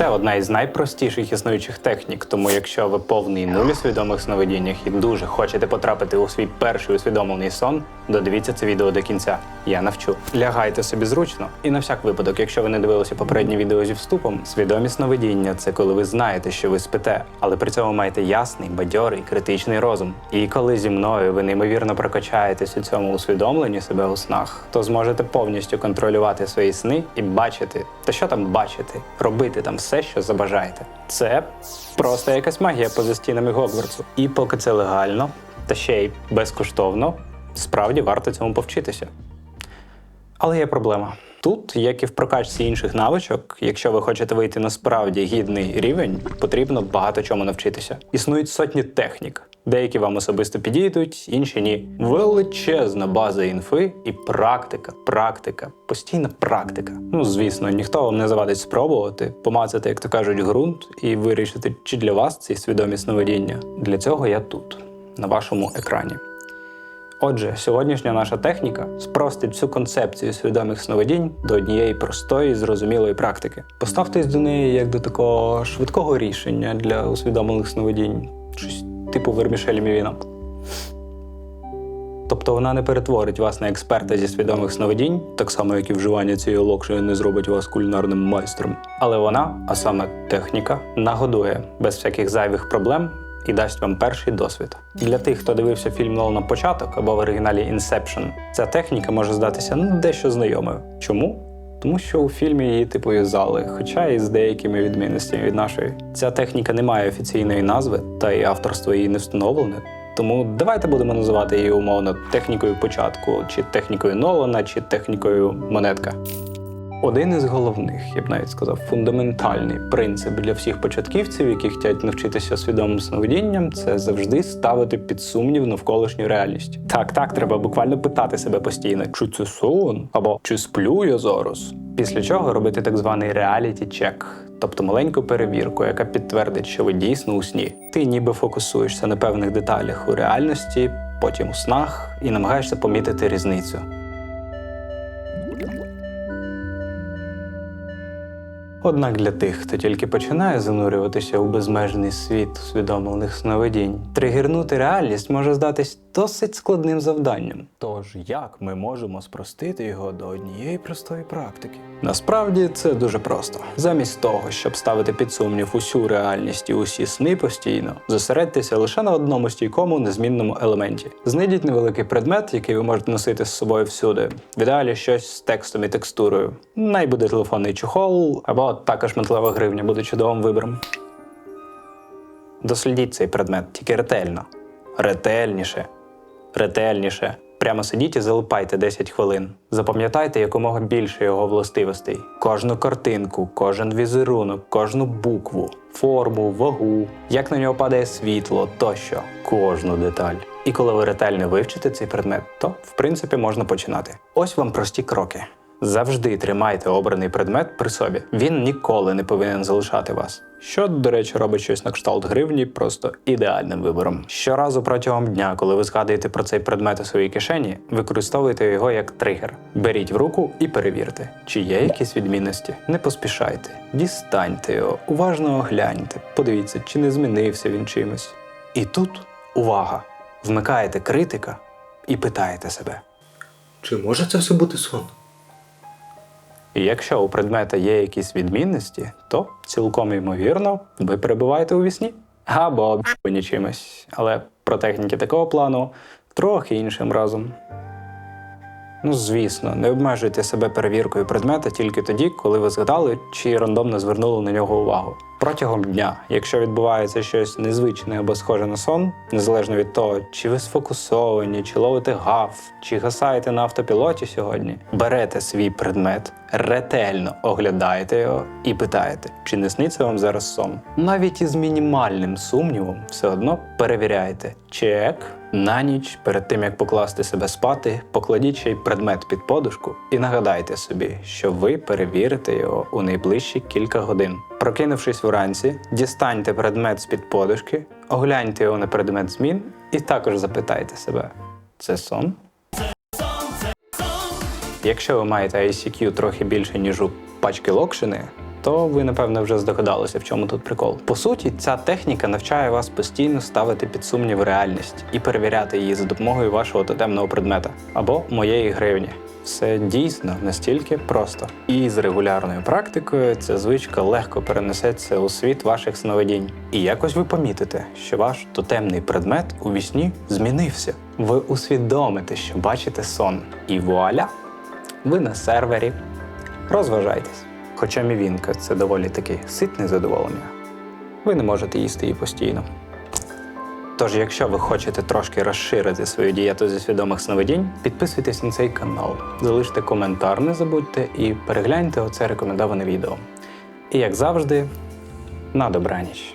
Це одна із найпростіших існуючих технік, тому якщо ви повний нуль у свідомих сновидіннях і дуже хочете потрапити у свій перший усвідомлений сон, додивіться це відео до кінця. Я навчу. Лягайте собі зручно. І на всяк випадок, якщо ви не дивилися попереднє відео зі вступом, свідомі сновидіння це коли ви знаєте, що ви спите, але при цьому маєте ясний, бадьорий, критичний розум. І коли зі мною ви неймовірно прокачаєтесь у цьому усвідомленні себе у снах, то зможете повністю контролювати свої сни і бачити, та що там бачити, робити там все, що забажаєте. Це просто якась магія поза стінами Гогвартсу. І поки це легально, та ще й безкоштовно, справді варто цьому повчитися. Але є проблема. Тут, як і в прокачці інших навичок, якщо ви хочете вийти на справді гідний рівень, потрібно багато чому навчитися. Існують сотні технік. Деякі вам особисто підійдуть, інші ні. Величезна база інфи і практика, практика, постійна практика. Ну, звісно, ніхто вам не завадить спробувати, помацати, як то кажуть, ґрунт і вирішити, чи для вас ці свідомі сновидіння. Для цього я тут, на вашому екрані. Отже, сьогоднішня наша техніка спростить всю концепцію свідомих сновидінь до однієї простої, зрозумілої практики. Поставтесь до неї як до такого швидкого рішення для усвідомлених сновидінь, щось типу вермішелі мівіна. Тобто вона не перетворить вас на експерта зі свідомих сновидінь, так само як і вживання цієї локшини не зробить вас кулінарним майстром. Але вона, а саме техніка, нагодує без всяких зайвих проблем і дасть вам перший досвід. Для тих, хто дивився фільм Нолана початок або в оригіналі Inception, ця техніка може здатися ну, дещо знайомою. Чому? Тому що у фільмі її типу зали, хоча і з деякими відмінностями від нашої. Ця техніка не має офіційної назви, та й авторство її не встановлене. Тому давайте будемо називати її умовно технікою початку, чи технікою Нолана, чи технікою монетка. Один із головних, я б навіть сказав, фундаментальний принцип для всіх початківців, які хочуть навчитися свідомим сновидінням, це завжди ставити під сумнів навколишню реальність. Так, так, треба буквально питати себе постійно, чи це сон, або чи сплю я зараз. Після чого робити так званий реаліті чек, тобто маленьку перевірку, яка підтвердить, що ви дійсно у сні. Ти ніби фокусуєшся на певних деталях у реальності, потім у снах і намагаєшся помітити різницю. Однак для тих, хто тільки починає занурюватися у безмежний світ усвідомлених сновидінь, тригернути реальність може здатись досить складним завданням. Тож як ми можемо спростити його до однієї простої практики? Насправді це дуже просто. Замість того, щоб ставити під сумнів усю реальність і усі сни постійно, зосередьтеся лише на одному стійкому незмінному елементі. Знайдіть невеликий предмет, який ви можете носити з собою всюди. В ідеалі щось з текстом і текстурою. Най буде телефонний чохол або також метлева гривня буде чудовим вибором. Дослідіть цей предмет тільки ретельно. Ретельніше. Ретельніше. Прямо сидіть і залипайте 10 хвилин. Запам'ятайте якомога більше його властивостей. Кожну картинку, кожен візерунок, кожну букву, форму, вагу, як на нього падає світло тощо. Кожну деталь. І коли ви ретельно вивчите цей предмет, то в принципі можна починати. Ось вам прості кроки. Завжди тримайте обраний предмет при собі. Він ніколи не повинен залишати вас. Що, до речі, робить щось на кшталт гривні просто ідеальним вибором. Щоразу протягом дня, коли ви згадуєте про цей предмет у своїй кишені, використовуйте його як тригер. Беріть в руку і перевірте, чи є якісь відмінності. Не поспішайте, дістаньте його, уважно огляньте, подивіться, чи не змінився він чимось. І тут увага! Вмикаєте критика і питаєте себе. Чи може це все бути сон? І якщо у предмета є якісь відмінності, то цілком ймовірно ви перебуваєте у вісні або об'єднані чимось. Але про техніки такого плану трохи іншим разом. Ну, звісно, не обмежуйте себе перевіркою предмета тільки тоді, коли ви згадали чи рандомно звернули на нього увагу. Протягом дня, якщо відбувається щось незвичне або схоже на сон, незалежно від того, чи ви сфокусовані, чи ловите гаф, чи гасаєте на автопілоті сьогодні, берете свій предмет, ретельно оглядаєте його і питаєте, чи не сниться вам зараз сон. Навіть із мінімальним сумнівом все одно перевіряєте. Чек на ніч перед тим як покласти себе спати, покладіть ще й предмет під подушку і нагадайте собі, що ви перевірите його у найближчі кілька годин. Прокинувшись вранці, дістаньте предмет з-під подушки, огляньте його на предмет змін і також запитайте себе: це сон? Якщо ви маєте ICQ трохи більше, ніж у пачки локшини, то ви напевно вже здогадалися, в чому тут прикол. По суті, ця техніка навчає вас постійно ставити під сумнів реальність і перевіряти її за допомогою вашого тотемного предмета або моєї гривні. Все дійсно настільки просто. І з регулярною практикою ця звичка легко перенесеться у світ ваших сновидінь. І якось ви помітите, що ваш тотемний предмет у вісні змінився. Ви усвідомите, що бачите сон. І вуаля! Ви на сервері. Розважайтесь. Хоча мівінка це доволі таки ситне задоволення, ви не можете їсти її постійно. Тож, якщо ви хочете трошки розширити свою дієту зі свідомих сновидінь, підписуйтесь на цей канал, залиште коментар, не забудьте і перегляньте оце рекомендоване відео. І як завжди, на добраніч.